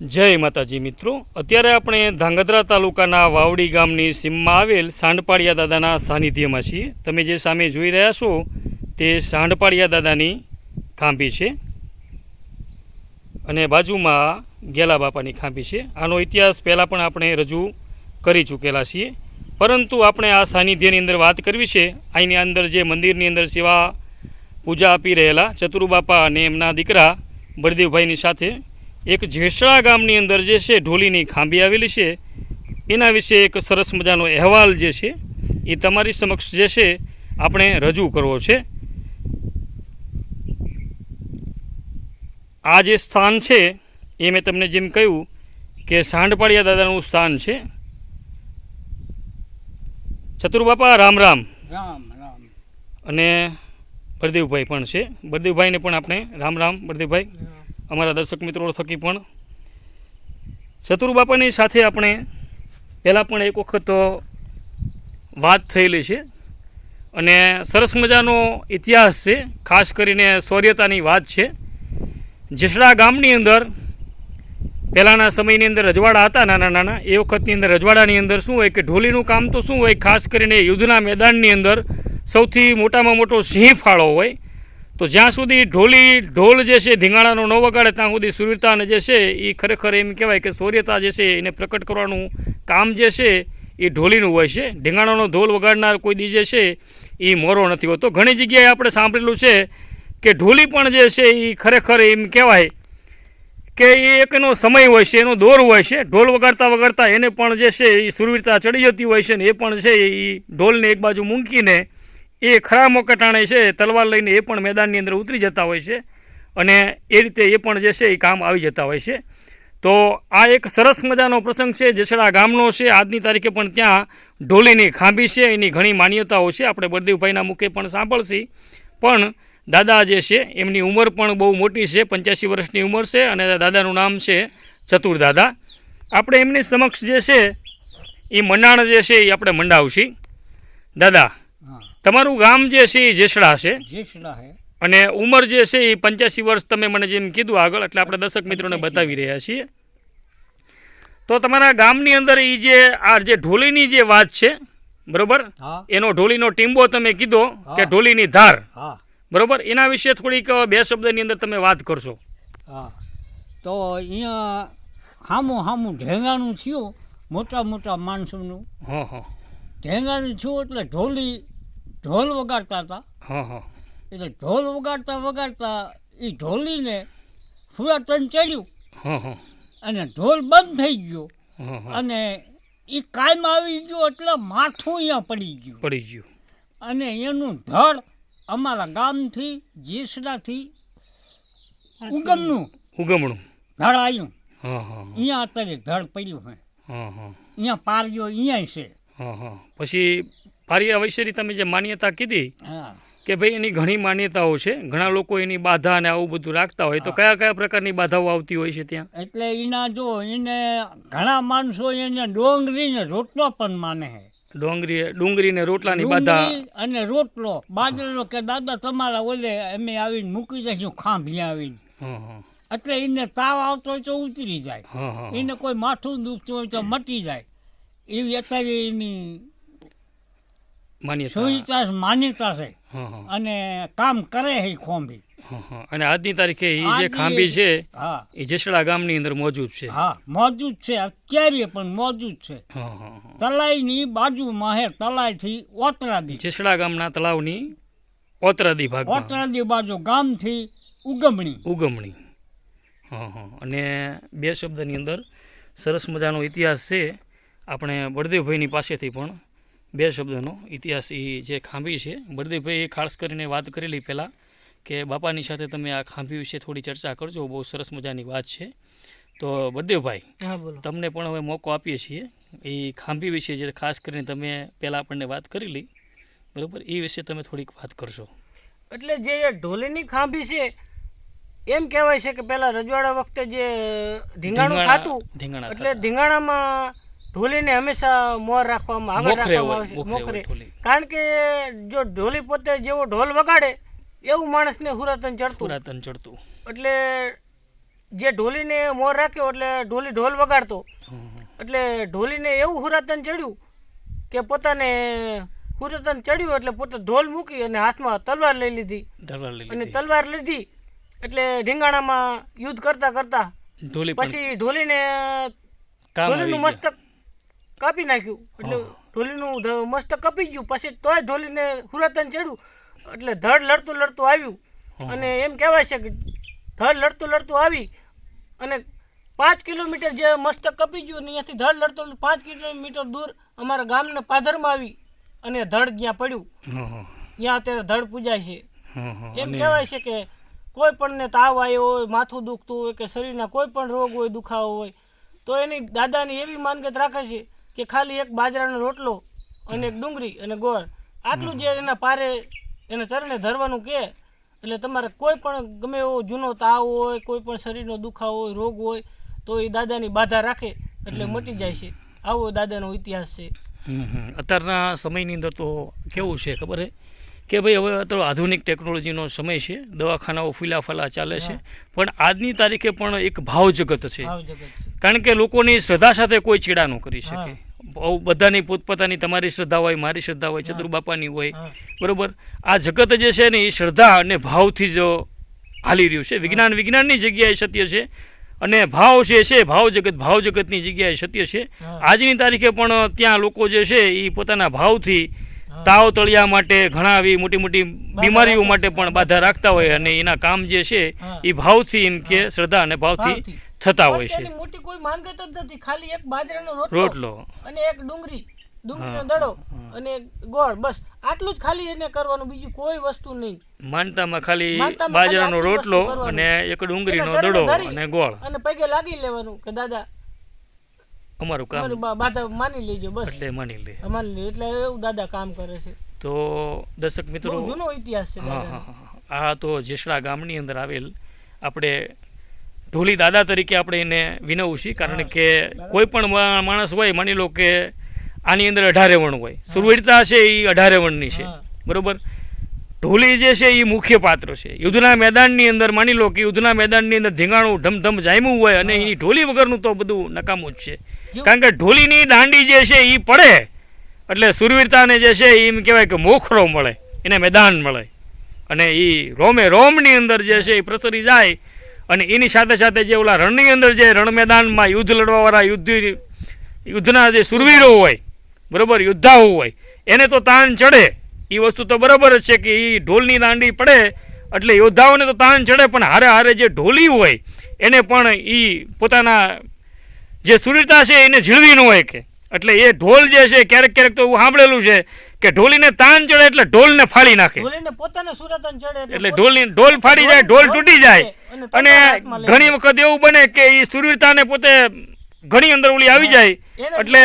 જય માતાજી મિત્રો. અત્યારે આપણે ધાંગધ્રા તાલુકાના વાવડી ગામની સીમમાં આવેલ સાંડપાળિયા દાદાના સાનિધ્યમાં છીએ. તમે જે સામે જોઈ રહ્યા છો, તે સાંડપાળિયા દાદાની ખાંભી છે અને બાજુમાં ગેલા બાપાની ખાંભી છે. આનો ઇતિહાસ પહેલાં પણ આપણે રજૂ કરી ચૂકેલા છીએ. પરંતુ આપણે આ સાનિધ્યની અંદર વાત કરવી છે. અહીંની અંદર જે મંદિરની અંદર સેવા પૂજા આપી રહેલા ચતુરુ બાપા અને એમના દીકરા બળદેવભાઈની સાથે એક જેસળા ગામની અંદર જે છે ઢોલીની ખાંભી આવેલી છે એના વિશે એક સરસ મજાનો અહેવાલ જે છે એ તમારી સમક્ષ જે છે આપણે રજૂ કરવો છે. આ જે સ્થાન છે એ મેં તમને જેમ કહ્યું કે સાંડપાડિયા દાદાનું સ્થાન છે. ચતુરબાપા રામ રામ. રામ રામ. અને બળદેવભાઈ પણ છે. બળદેવભાઈને પણ આપણે રામ રામ બળદેવભાઈ. અમારા દર્શક મિત્રો થકી પણ. શત્રુબાપાની સાથે આપણે પહેલાં પણ એક વખત વાત થયેલી છે. અને સરસ મજાનો ઇતિહાસ છે, ખાસ કરીને શૌર્યતાની વાત છે. જેસડા ગામની અંદર પહેલાંના સમયની અંદર રજવાડા હતા નાના નાના, એ વખતની અંદર રજવાડાની અંદર શું હોય કે ઢોલીનું કામ તો શું હોય, ખાસ કરીને યુદ્ધના મેદાનની અંદર સૌથી મોટામાં મોટો સિંહ ફાળો હોય. તો જ્યાં સુધી ઢોલી, ઢોલ જે છે, ધીંગાણાનો ન વગાડે, ત્યાં સુધી સુરવીરતાને જે છે એ ખરેખર એમ કહેવાય કે સૌર્યતા જે છે, એને પ્રકટ કરવાનું કામ જે છે એ ઢોલીનું હોય છે. ઢીંગાણાનો ઢોલ વગાડનાર કોઈ દી જે છે એ મોરો નથી હોતો. ઘણી જગ્યાએ આપણે સાંભળેલું છે કે ઢોલી પણ જે છે એ ખરેખર એમ કહેવાય કે એ એક એનો સમય હોય છે, એનો દોર હોય છે. ઢોલ વગાડતા વગાડતા એને પણ જે છે એ સુરવીરતા ચડી જતી હોય છે ને એ પણ છે એ ઢોલને એક બાજુ મૂકીને એ ખરા મોકટાણે છે, તલવાર લઈને એ પણ મેદાનની અંદર ઉતરી જતા હોય છે અને એ રીતે એ પણ જે છે, એ કામ આવી જતા હોય છે. તો આ એક સરસ મજાનો પ્રસંગ છે જેસડા ગામનો છે. આજની તારીખે પણ ત્યાં ઢોલીની ખાંભી છે, એની ઘણી માન્યતાઓ છે. આપણે બળદેવભાઈના મુખે પણ સાંભળશી. પણ દાદા જે છે, એમની ઉંમર પણ બહુ મોટી છે, પંચ્યાસી વર્ષની ઉંમર છે અને દાદાનું નામ છે ચતુર દાદા. આપણે એમની સમક્ષ જે છે, એ મંડાણ જે છે, એ આપણે મંડાવશી. દાદા તમારું ગામ જે છે એ જેસડા છે? જેસડા અને ઉંમર જે છે એ પંચ્યાસી વર્ષ તમે મને જેમ કીધું આગળ એટલે આપણે દર્શક મિત્રોને બતાવી રહ્યા છીએ. તો તમારા ગામની અંદર એ જે આ જે ઢોલીની જે વાત છે બરોબર? એનો ઢોલીનો ટીંબો તમે કીધો કે ઢોલીની ધાર. હા. બરોબર? એના વિશે થોડીક બે શબ્દની અંદર તમે વાત કરશો. હા. તો અહીંયા હામું હામું ઢેંગાનું થયું મોટા મોટા માણસોનું. હા હા. ઢેંગાનું થયું એટલે ઢોલી ઢોલ વગાડતા હતા. હા હા. એટલે ઢોલ વગાડતા વગાડતા એ ઢોલીને સુરાતન ચડ્યું. હા હા. અને ઢોલ બંધ થઈ ગયો. અને એ કાયમ આવી ગયો એટલે માથું અહીંયા પડી ગયું. પડી ગયું. અને એનું ધડ અમારા ગામથી જીસડાથી ઉગમનું. ઉગમણું. ધડ આવ્યું હા હા અહીંયા અત્યારે ધડ પડ્યું હોય. હા હા. અહીંયા પારજો અહીંયા છે. હા હા. પછી પારિયા વૈશ્યની તમે જે માન્યતા કીધી કે ભાઈ એની ઘણી માન્યતાઓ છે ઘણા લોકો એની બાધા અને આવું બધું રાખતા હોય તો કયા કયા પ્રકારની બાધાઓ આવતી હોય છે ત્યાં? એટલે એના જો એને ઘણા માણસો એને ડોંગરીને રોટલો પણ માને છે. ડોંગરી ડુંગળી ને રોટલાની બાધા. અને રોટલો બાજરો કે દાદા તમારા ઓલે અમે આવીને મૂકી દઈશું ખાંભી આવીને. એટલે એને તાવ આવતો હોય તો ઉતરી જાય. એને કોઈ માથું દુખતું હોય તો મટી જાય. એવી અત્યારે એની માન્યતા. માન્યતા છે. અને કામ કરે છે ખોંભી. અને આજની તારીખે એ જે ખાંભી છે હા. એ જેસડા ગામની અંદર મોજૂદ છે. હા મોજૂદ છે અત્યારે પણ મોજૂદ છે. તલાઈની બાજુમાં હે તલાઈથી ઓતરાદી. જેસડા ગામના તળાવની ઓતરાદી ભાગ ઓતરાદી બાજુ ગામથી ઉગમણી. ઉગમણી. હા હા. અને બે શબ્દની અંદર સરસ મજાનો ઇતિહાસ છે. આપણે બળદેવભાઈની પાસેથી પણ બે શબ્દનો ઇતિહાસ એ જે ખાંભી છે. બળદેવભાઈએ ખાસ કરીને વાત કરેલી પહેલાં કે બાપાની સાથે તમે આ ખાંભી વિશે થોડી ચર્ચા કરજો બહુ સરસ મજાની વાત છે. તો બળદેવભાઈ તમને પણ હવે મોકો આપીએ છીએ. એ ખાંભી વિશે જે ખાસ કરીને તમે પહેલાં આપણને વાત કરેલી બરાબર? એ વિશે તમે થોડીક વાત કરશો. એટલે જે ઢોલીની ખાંભી છે એમ કહેવાય છે કે પહેલાં રજવાડા વખતે જે ઢીંગાણું ઢીંગાણા- થતું એટલે થતા. ઢોલીને હંમેશા મોર રાખવામાં આગળ રાખવામાં આવે છે. મોખરે. કારણ કે જો ઢોલી પોતે જેવો ઢોલ વગાડે એવું માણસને હુરાતન ચડતું. હુરાતન ચડતું. એટલે જે ઢોલીને મોર રાખ્યો એટલે ઢોલી ઢોલ વગાડતો. એટલે ઢોલીને એવું હુરાતન ચડ્યું કે પોતાને હુરાતન ચડ્યું એટલે પોતે ઢોલ મૂકી અને હાથમાં તલવાર લઈ લીધી. લઈ અને તલવાર લીધી એટલે ઢીંગાણામાં યુદ્ધ કરતા કરતા ઢોલી પછી ઢોલીને ઢોલીનું મસ્તક કાપી નાખ્યું. એટલે ઢોલીનું મસ્ત કપી ગયું. પછી તોય ઢોલીને હુરાતન ચડ્યું. એટલે ધડ લડતું લડતું આવ્યું. અને એમ કહેવાય છે કે ધડ લડતું લડતું આવી અને પાંચ કિલોમીટર જે મસ્ત કપી ગયું ને અહીંયાથી ધડ લડતું પાંચ કિલોમીટર દૂર અમારા ગામના પાધરમાં આવી અને ધડ ત્યાં પડ્યું. ત્યાં અત્યારે ધડ પૂજાય છે. એમ કહેવાય છે કે કોઈ પણને તાવ આવ્યો હોય માથું દુખતું હોય કે શરીરના કોઈ પણ રોગ હોય દુખાવો હોય તો એની દાદાની એવી માનગત રાખે છે કે ખાલી એક બાજરાનો રોટલો અને એક ડુંગળી અને ગોળ. આટલું જે એના પારે એને ચરણે ધરવાનું કે એટલે તમારે કોઈ પણ ગમે એવો જૂનો તાવ હોય કોઈ પણ શરીરનો દુખાવો હોય રોગ હોય તો એ દાદાની બાધા રાખે એટલે મટી જાય છે. આવો દાદાનો ઇતિહાસ છે. અત્યારના સમયની અંદર તો કેવું છે ખબર છે કે ભાઈ હવે તો આધુનિક ટેકનોલોજીનો સમય છે દવાખાનાઓ ફૂલાફાલા ચાલે છે. પણ આજની તારીખે પણ એક ભાવ જગત છે. કારણ કે લોકોની શ્રદ્ધા સાથે કોઈ ચેડા ન કરી શકે. બહુ બધાની પોતપોતાની તમારી શ્રદ્ધા હોય મારી શ્રદ્ધા હોય ચતુર બાપાની હોય. બરોબર? આ જગત જે છે ને એ શ્રદ્ધા અને ભાવથી જ હાલી રહ્યું છે. વિજ્ઞાન વિજ્ઞાનની જગ્યાએ સત્ય છે અને ભાવ જે છે ભાવ જગત ભાવ જગતની જગ્યાએ સત્ય છે. આજની તારીખે પણ ત્યાં લોકો જે છે એ પોતાના ભાવથી. તાવ તળિયા માટે ઘણા આવી મોટી મોટી બીમારીઓ માટે પણ બાધા રાખતા હોય અને એના કામ જે છે એ ભાવથી એમ કે શ્રદ્ધા અને ભાવથી. થતા હોય છે. મોટી કોઈ માંગત જ નથી. ખાલી એક બાજરાનો રોટલો અને એક ડુંગળી. ડુંગળીનો દડો અને ગોળ. બસ. આટલું જ ખાલી એને કરવાનું. બીજું કોઈ વસ્તુ નહીં. માનતામાં ખાલી બાજરાનો રોટલો અને એક ડુંગળીનો દડો અને ગોળ. અને પગે લાગી લેવાનું કે દાદા અમારું કામ અમારી માની લેજો બસ. એટલે માની લે. માની લે એટલે એવું દાદા કામ કરે છે. તો દર્શક મિત્રો જૂનો ઇતિહાસ છે આ તો જેસડા ગામની અંદર આવેલ આપણે ઢોલી દાદા તરીકે આપણે એને વિનવું છીએ કારણ કે કોઈ પણ માણસ હોય માની લો કે આની અંદર અઢારે વણ હોય સુરવીરતા છે એ અઢારે વણની છે બરોબર? ઢોલી જે છે એ મુખ્ય પાત્ર છે. યુદ્ધના મેદાનની અંદર માની લો કે યુદ્ધના મેદાનની અંદર ધીંગાણું ધમધમ જામ્યું હોય અને એની ઢોલી વગરનું તો બધું નકામું જ છે. કારણ કે ઢોલીની દાંડી જે છે એ પડે એટલે સુરવીરતાને જે છે એમ કહેવાય કે મોખરો મળે એને મેદાન મળે. અને એ રોમે રોમની અંદર જે છે એ પ્રસરી જાય અને એની સાથે સાથે જે ઓલા રણની અંદર જે રણ મેદાનમાં યુદ્ધ લડવાવાળા યુદ્ધ યુદ્ધના જે સુરવીરો હોય બરોબર યોદ્ધાઓ હોય એને તો તાન ચડે. એ વસ્તુ તો બરાબર જ છે કે એ ઢોલની દાંડી પડે એટલે યોદ્ધાઓને તો તાન ચડે પણ હારે હારે જે ઢોલી હોય એને પણ એ પોતાના જે સુરતા છે એને ઝીલવી ન હોય કે. એટલે એ ઢોલ જે છે ક્યારેક ક્યારેક તો એવું સાંભળેલું છે કે ઢોલીને તાન ચડે એટલે ઢોલને ફાડી નાખે. એટલે ઢોલની ઢોલ ફાડી જાય ઢોલ તૂટી જાય. અને ઘણી વખત એવું બને કે એ સુરવીરતાને પોતે ઘણી અંદર ઓલી આવી જાય એટલે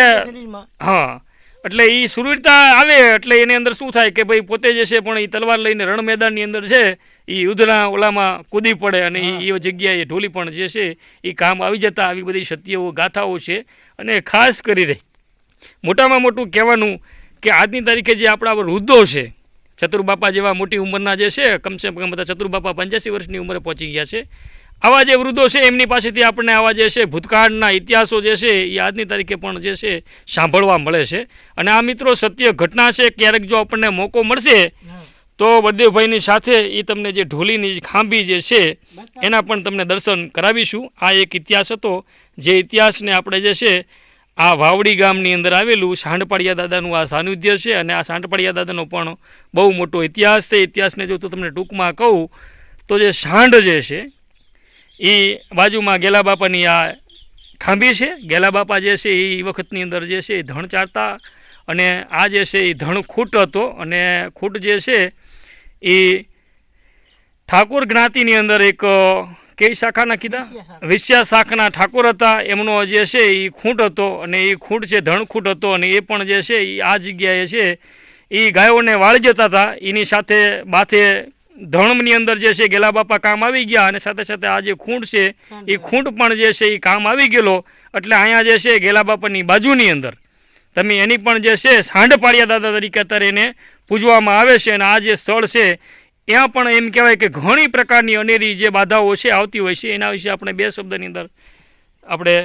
હા. એટલે એ સુરવીરતા આવે એટલે એની અંદર શું થાય કે ભાઈ પોતે જે છે પણ એ તલવાર લઈને રણ મેદાનની અંદર છે એ યુદ્ધના ઓલામાં કૂદી પડે અને એ એ જગ્યાએ ઢોલી પણ જે છે એ કામ આવી જતા આવી બધી સત્યઓ ગાથાઓ છે અને ખાસ કરીને મોટામાં મોટું કહેવાનું કે આજની તારીખે જે આપણા વૃદ્ધો છે ચતુરબાપા જેવા મોટી ઉંમરના જે છે કમસે કમ બધા ચતુરબાપા પંચ્યાસી વર્ષની ઉંમરે પહોંચી ગયા છે આવા જે વૃદ્ધો છે, એમની પાસેથી આપણને આવા જે છે, ભૂતકાળના ઇતિહાસો જે છે, એ આજની તારીખે પણ જે છે, સાંભળવા મળે છે. અને આ મિત્રો, સત્ય ઘટના છે, ક્યારેક જો આપણને મોકો મળશે, તો બળદેવભાઈની સાથે એ તમને જે ઢોલીની ખાંભી જે છે, એના પણ તમને દર્શન કરાવીશું. આ એક ઇતિહાસ હતો, જે ઇતિહાસને આપણે જે છે, આ વાવડી ગામની અંદર આવેલું સાંડપાડિયા દાદાનું આ સાનિધ્ય છે. અને આ સાંડપાળિયા દાદાનો પણ બહુ મોટો ઇતિહાસ છે. ઇતિહાસને જો તો તમને ટૂંકમાં કહું, તો જે સાંઢ જે છે એ બાજુમાં ગેલા બાપાની આ ખાંભી છે. ગેલા બાપા જે છે એ વખતની અંદર જે છે એ ધણ ચારતા અને આ જે છે એ ધણ ખૂટ હતો અને ખૂટ જે છે એ ઠાકોર જ્ઞાતિની અંદર એક કઈ શાખાના કીધા? વિશ્યા શાખના ઠાકોર હતા. એમનો જે છે એ ખૂંટ હતો અને એ ખૂંટ છે ધણ ખૂંટ હતો અને એ પણ જે છે એ આ જગ્યાએ છે એ ગાયોને વાળી જતા હતા. એની સાથે બાથે ધણની અંદર જે છે ગેલા બાપા કામ આવી ગયા અને સાથે સાથે આ જે ખૂંટ છે એ ખૂંટ પણ જે છે એ કામ આવી ગયેલો. એટલે અહીંયા જે છે ગેલા બાપાની બાજુની અંદર. તમે એની પણ જે છે સાંઢ પાડિયા દાદા તરીકે અત્યારે એને પૂજવામાં આવે છે અને આ જે સ્થળ છે ત્યાં પણ એમ કહેવાય કે ઘણી પ્રકારની અનેરી જે બાધાઓ છે આવતી હોય છે. એના વિશે આપણે બે શબ્દની અંદર આપણે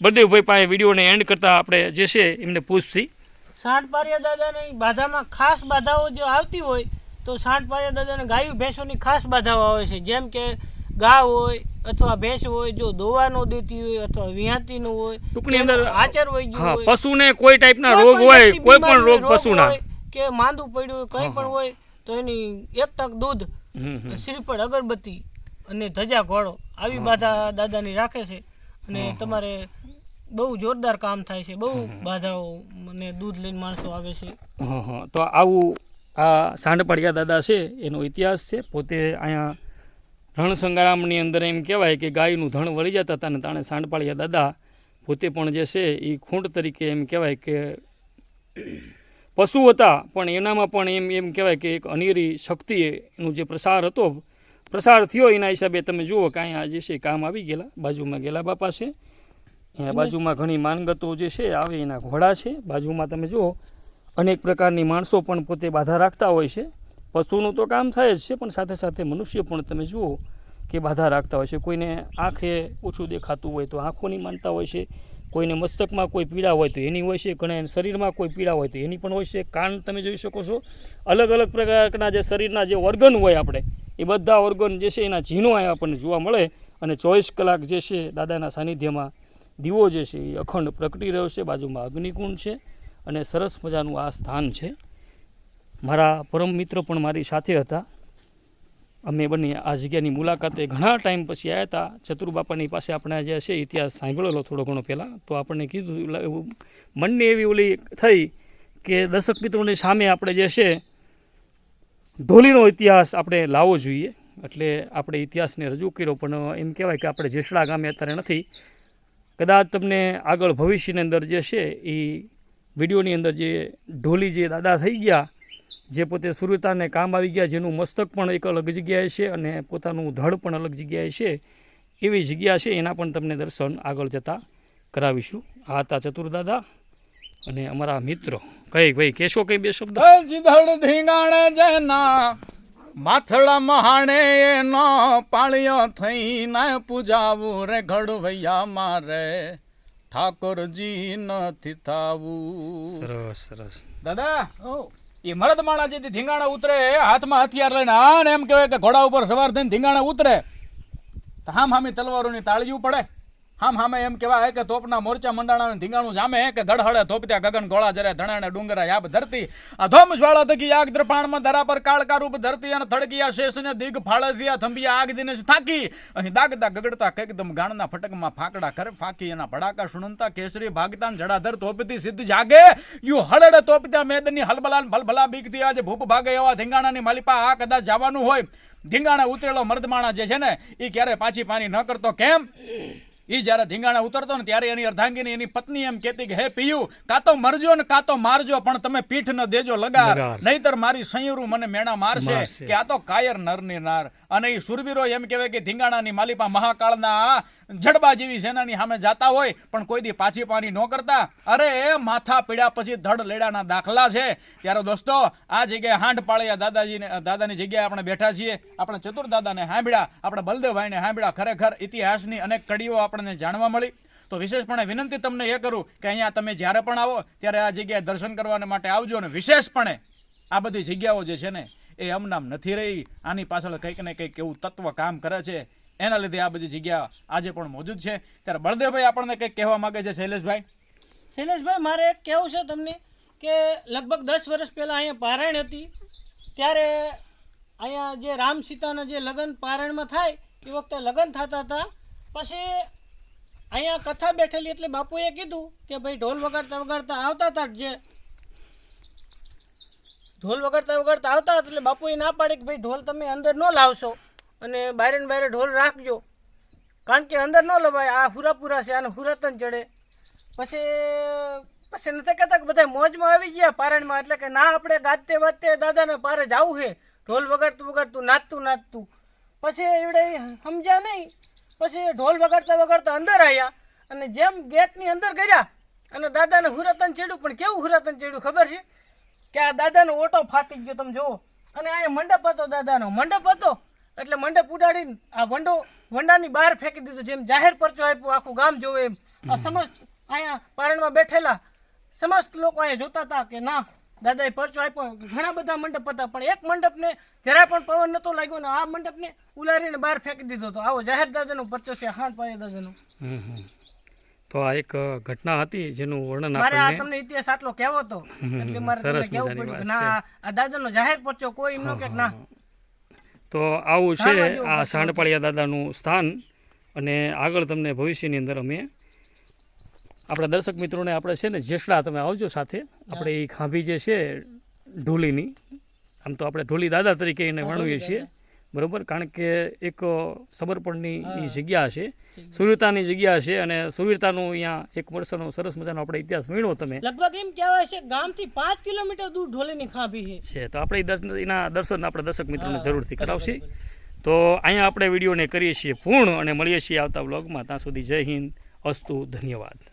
બળદેવભાઈ પાસે વિડીયોને એન્ડ કરતાં આપણે જે છે એમને પૂછતી સાંઠ પારિયા દાદાની બાધામાં ખાસ બાધાઓ જો આવતી હોય તો સાંઠ પારિયા દાદાને ગાયું ભેંસોની ખાસ બાધાઓ આવે છે. જેમ કે ગા હોય અથવા ભેંસ હોય જો દોવા નો દેતી હોય અથવા વિહાતીનું હોય ટૂંકની અંદર આચર હોય ગયું પશુને કોઈ ટાઈપના રોગ હોય કોઈ પણ રોગ પશુના. કે માંદું પડ્યું હોય કંઈ પણ હોય તો એની એક ટક દૂધ. શ્રીફળ અગરબત્તી અને ધજા ઘોડો આવી બાધા દાદાની રાખે છે. અને તમારે બહુ જોરદાર કામ થાય છે. બહુ બાધાઓ અને દૂધ લઈને માણસો આવે છે. તો આવું આ સાંડપાડિયા દાદા છે એનો ઇતિહાસ છે. પોતે અહીંયા રણસંગારામની અંદર એમ કહેવાય કે ગાયનું ધણ વળી જતા હતા ને તાણે સાંડપાળિયા દાદા પોતે પણ જે છે એ ખૂંટ તરીકે એમ કહેવાય કે પશુ હતા પણ એનામાં પણ એમ એમ કહેવાય કે એક અનેરી શક્તિ એનું જે પ્રસાર હતો પ્રસાર થયો એના હિસાબે તમે જુઓ કે અહીંયા જે છે કામ આવી ગયેલા. બાજુમાં ગેલા બાપા છે. બાજુમાં ઘણી માનગતો જે છે આવે એના ઘોડા છે. બાજુમાં તમે જુઓ અનેક પ્રકારની માણસો પણ પોતે બાધા રાખતા હોય છે. પશુનું તો કામ થાય જ છે, પણ સાથે સાથે મનુષ્ય પણ તમે જુઓ કે બાધા રાખતા હોય છે. કોઈને આંખે ઓછું દેખાતું હોય તો આંખોની માનતા હોય છે. કોઈને મસ્તકમાં કોઈ પીડા હોય તો એની હોય છે. ઘણા શરીરમાં કોઈ પીડા હોય તો એની પણ હોય છે. કાન તમે જોઈ શકો છો. અલગ અલગ પ્રકારના જે શરીરના જે ઓર્ગન હોય આપણે, એ બધા ઓર્ગન જે છે એના ચિહ્નો આપણને જોવા મળે. અને ચોવીસ કલાક જે છે દાદાના સાનિધ્યમાં દીવો જે છે એ અખંડ પ્રગટી રહ્યો છે. બાજુમાં અગ્નિકુંડ છે. અને સરસ મજાનું આ સ્થાન છે. મારા પરમ મિત્રો પણ મારી સાથે હતા. અમે બંને આ જગ્યાની મુલાકાતે ઘણા ટાઈમ પછી આવ્યા હતા ચતુરબાપાની પાસે આપણે જે છે ઇતિહાસ સાંભળેલો થોડો ઘણો પહેલાં. તો આપણને કીધું એવું મનને એવી ઓલી થઈ કે દર્શક મિત્રોની સામે આપણે જે છે ઢોલીનો ઇતિહાસ આપણે લાવવો જોઈએ. એટલે આપણે ઇતિહાસને રજૂ કર્યો, પણ એમ કહેવાય કે આપણે જેસડા ગામે અત્યારે નથી. કદાચ તમને આગળ ભવિષ્યની અંદર જે છે એ વિડીયોની અંદર જે ઢોલી જે દાદા થઈ ગયા, જે પોતે સુરતાને કામ આવી ગયા, જેનું મસ્તક પણ એક અલગ જગ્યાએ છે અને પોતાનું ધડ પણ અલગ જગ્યાએ છે, એવી જગ્યા છે, એના પણ તમને દર્શન આગળ જતાં કરાવીશું. આ હતા ચતુરદાદા અને અમારા મિત્રો. કઈ, ભાઈ, કહેશો કઈ બે શબ્દ? ધીંગાણે જેના માથડા મહાણે એનો પાળ્યો થઈને પૂજાવું રે ઘડવૈયા મારે. ઠાકોરજી નથી થાવું. સરસ સરસ. દાદા એ મરદ માણા જે ધીંગાણા ઉતરે હાથમાં હથિયાર લઈને આને એમ કહેવાય કે ઘોડા ઉપર સવાર થઈને ધીંગાણા ઉતરે. તો હામ હામી તલવારોની તાળીયું પડે. હામ હામે એમ કહેવાય કે તોપના મોરચા મંડાણા ધીંગાણું જામે કે ગડહડે થોપત્યા ગગન ગોળા જરે ધણાણે ડુંગરા યાબ ધરતી. આ ધોમ જ્વાળા થકી આગ દ્રપાણમાં ધરા પર કાળકા રૂપ ધરતી અને થડકિયા શેષને દિગ ફાળસિયા થંભિયા આગ દિને થાકી. અહીં દાગતા ગગડતા કએકદમ ગાણના ફટકમાં ફાકડા કરે, ફાકી એના ભડાકા સુણનતા કેસરી ભાગતાન, જડાધર તોપતી સિદ્ધ જાગે. યુ હળડે તોપત્યા મેદની હલબલાન ભલભલા બીકતી આજે ભૂપ ભાગે એવા ધીંગાણાની માલિપા આ કદાચ જવાનું હોય. ધીંગાણા ઉતરેલો મર્દમાણા જે છે ને એ ક્યારે પાછી પાણી ન કરતો કેમ? ઈ જ્યારે ધીંગાણા ઉતરતો ને ત્યારે એની અર્ધાંગીની એની પત્ની એમ કહેતી કે હે પિયુ કાં તો મરજો ને કાં તો મારજો પણ તમે પીઠ ન દેજો લગાર. નહીતર મારી સંયુરુ મને મેણા મારશે મારશે. કે આ તો કાયર નરની નાર અને એ સુરવીરો એમ કહેવાય કે ધીંગાણાની માલિપા મહાકાળના જડબા જેવી સેનાની સામે જાતા હોય, પણ કોઈ દી પાછી પાણી ન કરતા. અરે, માથા પીડ્યા પછી ધડ લેડાના દાખલા છે. ત્યારે દોસ્તો, આ જગ્યાએ હાંઠ પાળ્યા દાદાજીને, દાદાની જગ્યાએ આપણે બેઠા છીએ. આપણે ચતુર દાદાને હાંભળ્યા, આપણે બલદેવભાઈને હાંભળ્યા. ખરેખર ઇતિહાસની અનેક કડીઓ આપણને જાણવા મળી. તો વિશેષપણે વિનંતી તમને એ કરું કે અહીંયા તમે જ્યારે પણ આવો, ત્યારે આ જગ્યાએ દર્શન કરવાને માટે આવજો અને વિશેષપણે આ બધી જગ્યાઓ જે છે ને એ અમનામ નથી રહી. આની પાછળ કંઈક ને કંઈક એવું તત્વ કામ કરે છે. એના લીધે આ બધી જગ્યા આજે પણ મોજૂદ છે. ત્યારે બળદેવભાઈ આપણને કંઈક કહેવા માંગે છે, શૈલેષભાઈ? શૈલેષભાઈ, મારે એક કહેવું છે તમને કે લગભગ દસ વર્ષ પહેલાં અહીંયા પારાયણ હતી. ત્યારે અહીંયા જે રામ સીતાના જે લગ્ન પારાયણમાં થાય, એ વખતે લગ્ન થતા હતા. પછી અહીંયા કથા બેઠેલી એટલે બાપુએ કીધું કે ભાઈ ઢોલ વગાડતા વગાડતા આવતા હતા જે ઢોલ વગાડતા વગાડતા આવતા એટલે બાપુએ ના પાડે કે ભાઈ ઢોલ તમે અંદર ન લાવશો. અને બારે ને બારે ઢોલ રાખજો. કારણ કે અંદર ન લવાય, આ હુરાપુરા છે, આને હુરાતન ચડે. પછી પછી નથી કહેતા કે બધા મોજમાં આવી ગયા પારણમાં, એટલે કે ના, આપણે ગાતે વાતે દાદાને પારે જવું છે ઢોલ વગાડતું વગાડતું નાચતું નાચતું. પછી એવડે સમજ્યા નહીં. પછી ઢોલ વગાડતા વગાડતા અંદર આવ્યા અને જેમ ગેટની અંદર કર્યા અને દાદાને હુરાતન ચડ્યું, પણ કેવું હુરાતન ચડ્યું ખબર છે? કે આ દાદાનો ઓટો ફાટી ગયો, તમે જુઓ. અને આ મંડપ હતો દાદાનો. મંડપ હતો એટલે મંડપ ઉડાડીને આ વંડો, વંડાની બહાર ફેંકી દીધો, જેમ જાહેર પરચો આપ્યો, આખું ગામ જોવે એમ. આ સમસ્ત અહીંયા પારણમાં બેઠેલા સમસ્ત લોકો અહીંયા જોતા હતા કે ના, દાદાએ પરચો આપ્યો. ઘણા બધા મંડપ હતા, પણ એક મંડપને જરા પણ પવન નતો લાગ્યો ને આ મંડપને ઉલારીને બહાર ફેંકી દીધો હતો. આવો જાહેર દાદાનો પરચો છે હાંડ પાયા દાદાનો. તો આ એક ઘટના હતી જેનું વર્ણન મારે આ તમને ઇતિહાસ આટલો કેવો હતો એટલે મારે તમને પડ્યું ના આ દાદાનો જાહેર પહોંચ્યો કોઈ એમનો કે ના. તો આવું છે આ સાંડપાળિયા દાદાનું સ્થાન અને આગળ તમને ભવિષ્યની અંદર અમે આપણા દર્શક મિત્રોને આપણે છે ને જેસડા તમે આવજો સાથે. આપણે એ ખાંભી જે છે ઢોલીની આમ તો આપણે ઢોલી દાદા તરીકે એને વર્ણવીએ છીએ. બરોબર? કારણ કે એક સમર્પણની જગ્યા છે. સુરતાની જગ્યા છે અને સુરતાનું અહીંયા એક વર્ષનો સરસ મજાનો આપણે ઇતિહાસ મેળવો તમે. લગભગ એમ કહેવાય છે ગામથી પાંચ કિલોમીટર દૂર ઢોલેની ખાંભી છે. તો આપણે એના દર્શન આપણે દર્શક મિત્રોને જરૂરથી કરાવશે. તો અહીંયા આપણે વિડીયોને કરીએ છીએ પૂર્ણ અને મળીએ છીએ આવતા બ્લોગમાં ત્યાં સુધી જય હિન્દ અસ્તુ ધન્યવાદ.